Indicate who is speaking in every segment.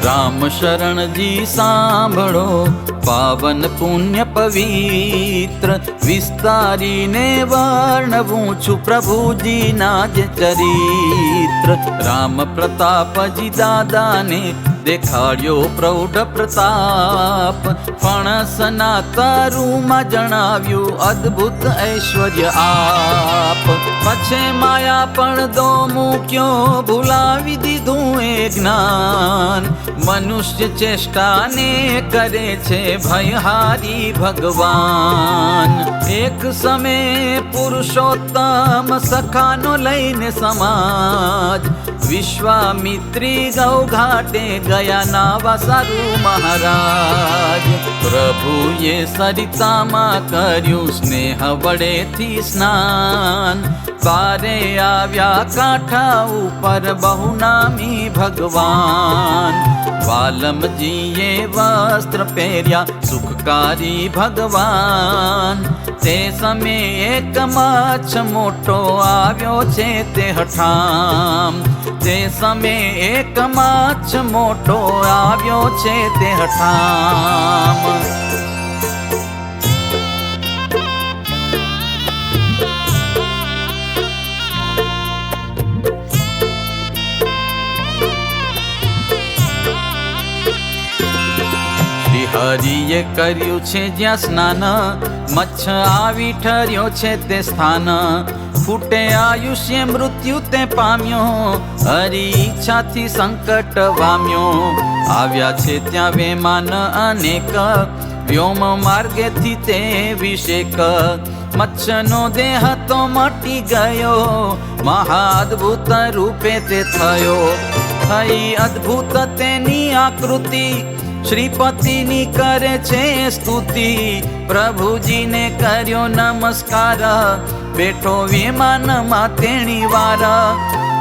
Speaker 1: રામ શરણજી સાંભળો પાવન પુણ્ય પવિત્ર વિસ્તારીને વર્ણવું છું પ્રભુજીના જ ચરિત્ર રામ પ્રતાપજી દાદાને દેખાડ્યો પ્રૌઢ પ્રતાપ. ફણસના તરુમાં જણાવ્યું અદ્ભુત ઐશ્વર્ય આપ. પછે માયા પણ દો મૂક્યો ભૂલાવી દીધું એ જ્ઞાન. મનુષ્ય ચેષ્ટાને કરે છે ભયહારી ભગવાન. એક સમય પુરુષોત્તમ સખાનો લઈને સમાજ. વિશ્વામિત્રી ગૌ ઘાટે ગયા નાવા સારું મહારાજ. પ્રભુએ સરિતામાં કર્યું સ્નેહ વડેથી સ્નાન. પારે આવ્યા કાંઠા ઉપર બહુ નામી ભગવાન. વાલમજીએ વસ્ત્ર પહેર્યા સુખકારી ભગવાન. તે સમયે એક માછ મોટો આવ્યો છે તે હઠામ. તે સમય એક માછ મોટો આવ્યો છે તે હઠામ. હરિએ કર્યું છે જ્યાં સ્નાન, મચ્છ આવી ઠર્યો છે તે સ્થાન. ફૂટે આયુષ્ય, મૃત્યુ તે પામ્યો. હરી ઈચ્છાથી સંકટ વામ્યો. આવ્યા છે ત્યાં વેમાન અનેક. વ્યોમ માર્ગેથી તે વિષેક મચ્છનો દેહ તો મટી ગયો. મહાઅદ્ભુત રૂપે તે થયો. થઈ અદ્ભુત તેની આકૃતિ. શ્રીપતિની કરે છે સ્તુતિ. પ્રભુજીને કર્યો નમસ્કાર. બેઠો વિમાનમાં તેણી વાર.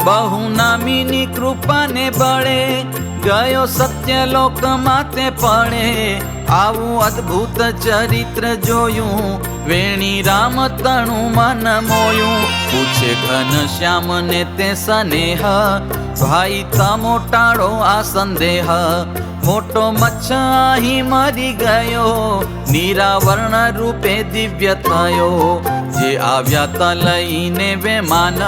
Speaker 1: બહુ નામીની કૃપાને બળે ગયો સત્ય લોક તે પડે. આવું અદ્ભુત ચરિત્ર જોયું, વેણી રામ તણું મન મોયું. પૂછે ઘન શ્યામ ને તે સનેહ, ભાઈ તમો ટાળો આ સંદેહ. મોટો મચ્છા અહીં મરી ગયો. નિરાવર્ણ રૂપે દિવ્ય થયો. જે આવ્યા તા લઈને વેમાન,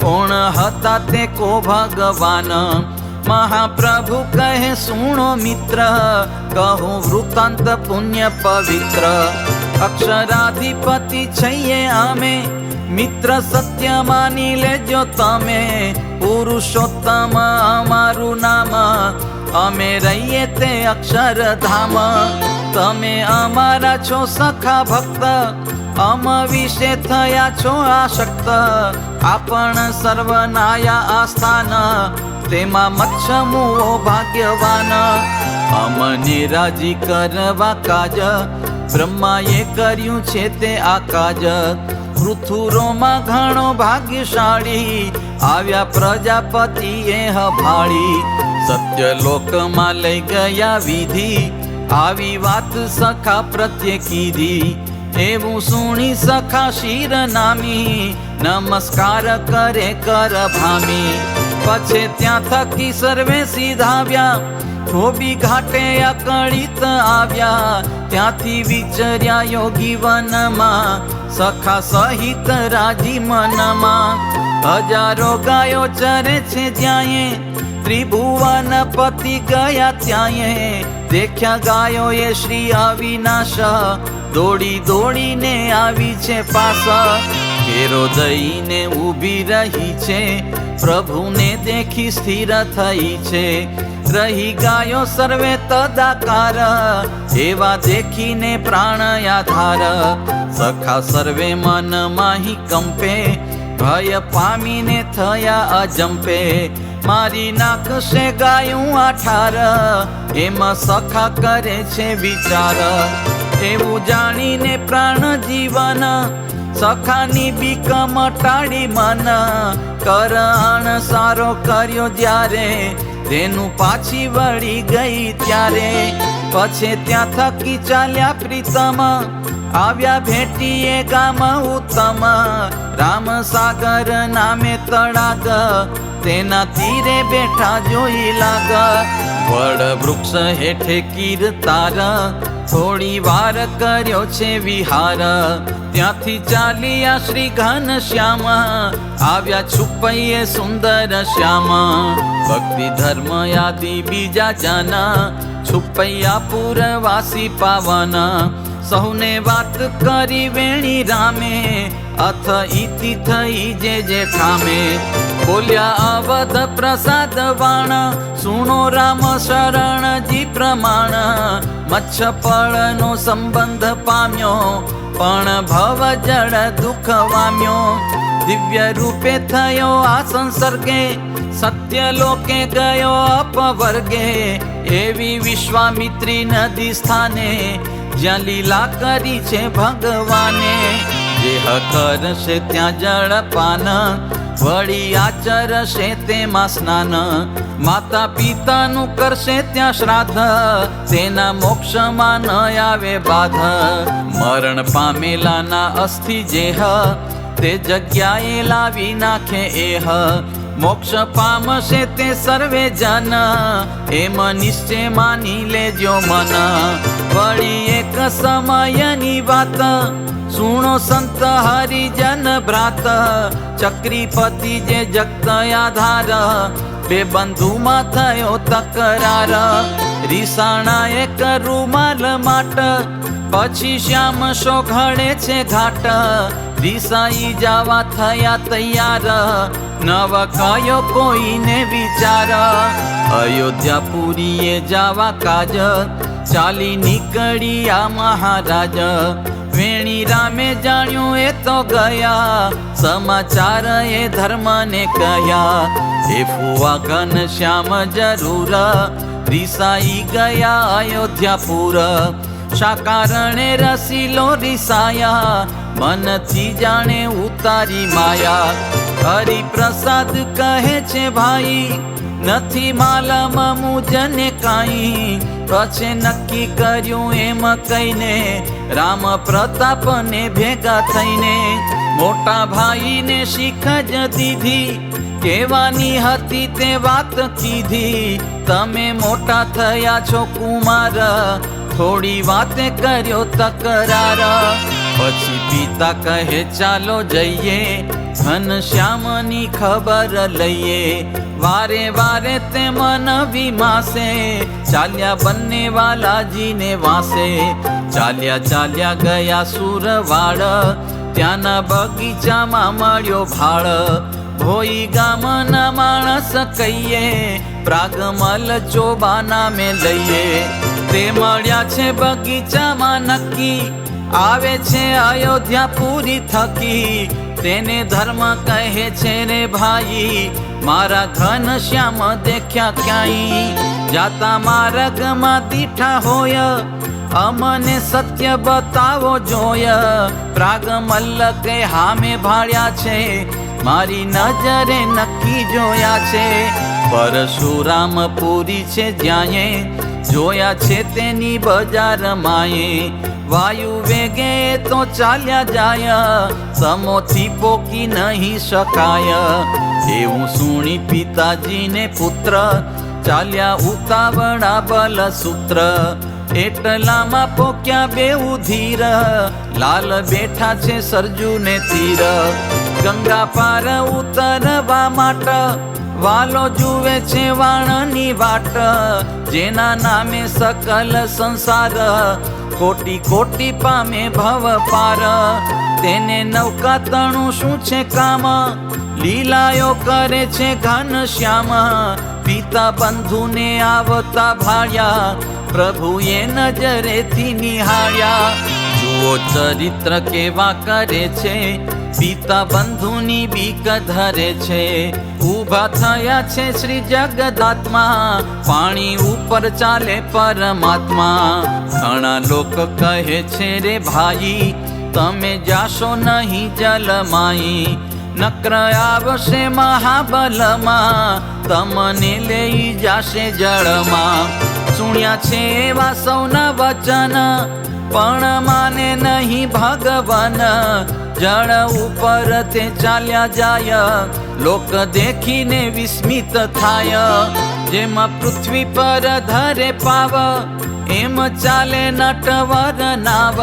Speaker 1: કોણ હતા તે કો ભગવાન? મહાપ્રભુ કહે, સુણો મિત્ર, કહું વૃતાંત પુણ્ય પવિત્ર. અક્ષરાધિપતિ છૈયે અમે, મિત્ર સત્ય માની લેજો તમે. પુરુષોત્તમ અમારું નામ અમે રહીએ તે અક્ષરધામ. તમે અમારા છો સખા ભક્ત. અમ વિશે થયા છો આશક્ત. આપણ સર્વનાયા આસ્થાન. તેમાં મચ્છમુઓ ભાગ્યવાન. અમને રાજી કરવા કાજ. બ્રહ્માએ કર્યું છે તે આ કાજ પૃથુરોમાં ઘણો ભાગ્યશાળી. આવ્યા પ્રજાપતિએ હભાળી. સત્યલોકમાં લઈ ગયા વિધિ આવી વાત સખા પ્રત્યે કીધી એવું સુણી સખા શિર નામી નમસ્કાર કરે કર ભામી પછી ત્યાં થકી સર્વે સીધાવ્યા ધોબી ઘાટે અકળિત આવ્યા ત્યાંથી વિચર્યા યોગી વનમાં સખા સહિત રાજી મનમાં હજારો ગાયો ચરે છે જ્યાંએ ત્રિભુવન પતિ ગયા ત્યાંએ. દેખ્યા ગાયો એ શ્રી અવિનાશ. દોડી દોડીને આવી છે પાસા. ઘેરો દઈને ઊભી રહી છે. પ્રભુને દેખી સ્થિર થઈ છે. રહી ગાયો સર્વે તદાકાર. એવા દેખીને પ્રાણ આધાર. સખા સર્વે મન માહી કંપે. ભય પામીને થયા અજંપે. મારી નાખશે ગાયું આઠાર, એમાં સખા કરે છે વિચાર. એવું જાણીને પ્રાણ જીવન, સખાની બીક મટાડી મન. કરણ સારો કર્યો જ્યારે, તેનું પાછી વળી ગઈ ત્યારે. પછી ત્યાં થકી ચાલ્યા પ્રીતમ. આવ્યા ભેટીએ ગામ ઉત્તમ રામ સાગર નામે તળાગ, તેના તીરે બેઠા જોઈ લાગ. વડ વૃક્ષ હેઠે કીર્તાર થોડી વાર કર્યો છે વિહાર. ત્યાંથી ચાલ્યા શ્રી ઘન શ્યામ, આવ્યા છુપૈયે સુંદર શ્યામ. ભક્તિ ધર્મ યાદી બીજા જન છુપૈયા પુરવાસી પાવન, સૌને વાત કરી વેણી રામે, અથ ઈતિ થઈ જે જે ઠામે બોલ્યા અવધ પ્રસાદ વાણ, સુણો રામ શરણજી પ્રમાણ મચ્છપળનો સંબંધ પામ્યો પણ ભવ જળ દુઃખ વામ્યો. દિવ્ય રૂપે થયો આ સંસર્ગે. સત્ય લોકે ગયો અપવર્ગે એવી વિશ્વામિત્રી નદી સ્થાને. જ્યાં લીલા કરી છે ભગવાને. જે કરશે ત્યાં જળપાન વળી આચરશે તેમાં સ્નાન માતા પિતાનું કરશે ત્યાં શ્રાદ્ધ તેના મોક્ષમાં ન આવે બાધ મરણ પામેલાના અસ્થિ જેહ તે જગ્યાએ લાવી નાખે એહ મોક્ષ પામશે તે સર્વે જન એમ નિશ્ચય માની લેજો મન વળી એક સમયની વાત સુણો સંત હરિજન ભ્રાત, ચક્રીપતિ જે જગત આધાર, બે બંધુમાં થયો તકરાર. રીસાણા એક માલ માટ, પછી શ્યામ શો ઘડે છે ઘાટ. રીસાઈ જવા થયા તૈયાર, નવ કયો કોઈને વિચાર. અયોધ્યા પુરીએ જવા કાજ, ચાલી નીકળ્યા મહારાજ. વેણી રામે જાણ્યું એ તો ગયા. સમાચાર એ ધર્મને કયા. એ ફુવા ઘન શ્યામ જરૂર. રિસાઈ ગયા અયોધ્યાપુર. શાકારણે રસીલો રિસાયા? મનથી જાણે ઉતારી માયા. હરિપ્રસાદ કહે છે, ભાઈ, નથી માલમ મુજને કાંઈ. પછી નક્કી કર્યું એમ કહીને રામ પ્રતાપને ભેગા થઈને મોટા ભાઈને શીખ જ દીધી. કહેવાની હતી તે વાત કીધી. તમે મોટા થયા છો કુમાર, થોડી વાતે કર્યો તકરાર. પછી પિતા કહે, ચાલો જઈએ ઘનશ્યામની ખબર લઈએ. વારે વારે તે મન વિમાસે, ચાલ્યા બંને વાલાજીને વાસે. ચાલ્યા ચાલ્યા ગયા સુરવાડ. ત્યાંના બગીચામાં મળ્યો ભાળ. ભોઈ ગામના માણસ કહીએ, પ્રાગમલ ચોબા નામે લઈએ. તે મળ્યા છે બગીચામાં નક્કી. આવે છે અયોધ્યા પૂરી થકી. તેને ધર્મ કહે છે રે ભાઈ, મારા ઘન શ્યામ દેખ્યા ક્યાંય? જાતા માર્ગમાં દીઠા હોય અમને સત્ય બતાવો જોય. પ્રાગ મલ્લકે હામે ભાળ્યા છે. મારી નજરે નક્કી જોયા છે. પરશુરામ પૂરી છે જ્યાંએ જોયા છે તેની બજાર માએ. વાયુ વેગે તો ચાલ્યા જાય. સમોથી પોકી નહીં શકાય. એવું સુણી પિતાજીને પુત્ર. ચાલ્યા ઉતાવળા બલ સૂત્ર એટલામાં પોક્યા બેઉ ધીર. લાલ બેઠા છે સરજુને તીર. ગંગા પાર ઉતરવા માટે. વાલો જુએ છે વાણની વાટ. જેના નામે સકલ સંસાર. કોટી કોટી પામે ભવ પાર. તેને નૌકા તણું શું છે કામ? લીલાયો કરે છે ઘન શ્યામ. પિતા બંધુને આવતા ભાળ્યા. પ્રભુએ નજરેથી નિહાળ્યા જુઓ ચરિત્ર કેવા કરે છે પિતા બંધુની બીક ધરે છે ઊભા થયા છે શ્રી જગદાત્મા પાણી ઉપર ચાલે પરમાત્મા ઘણા લોકો કહે છે રે ભાઈ તમે જાશો નહીં જલમાઈ નક્ર આવશે મહાબલમાં તમને લઈ જાશે જળમાં સુણ્યા છે એવા સૌના વચન. પણ માને નહીં ભગવાન. જળ ઉપર તે ચાલ્યા જાય. લોક દેખીને વિસ્મિત થાય. જેમાં પૃથ્વી પર ધરે પાવ, એમ ચાલે નટવર નાવ.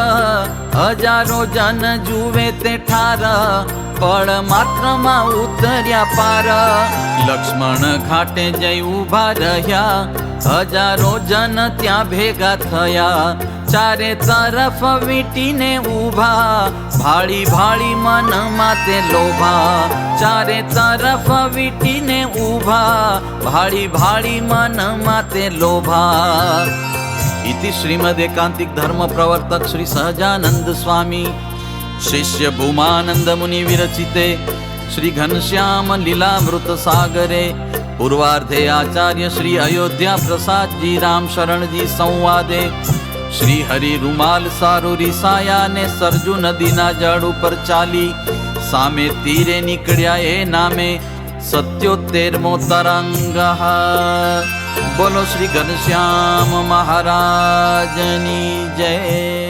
Speaker 1: હજારો જન જુએ તે ઠાર, પળ માત્રમાં ઉતર્યા પાર. લક્ષ્મણ ઘાટે જઈ ઊભા રહ્યા. હજારો જન ત્યાં ભેગા થયા ચારે તરફ વીટીને ઊભા ભાળી ભાળી મનમાં તે લોભા ચારે તરફ વીટીને ઊભા ભાળી ભાળી મનમાં हजारो લોભા ઇતિ શ્રીમદ એકાંતિક ધર્મ પ્રવર્તક શ્રી સહજાનંદ સ્વામી શિષ્ય ભૂમાનંદ મુનિ વિરચિતે શ્રી ઘનશ્યામ લીલામૃત સાગરે પૂર્વાર્ધે આચાર્ય શ્રી અયોધ્યા પ્રસાદજી રામ શરણજી સંવાદે. શ્રી હરિ રૂમાલ સારુ રિસાયા ને સરજુ નદીના જળ ઉપર ચાલી. સામે તીરે નીકળ્યા એ નામે સત્યોતેરમો તરંગ. બોલો શ્રી ઘનશ્યામ મહારાજની જય.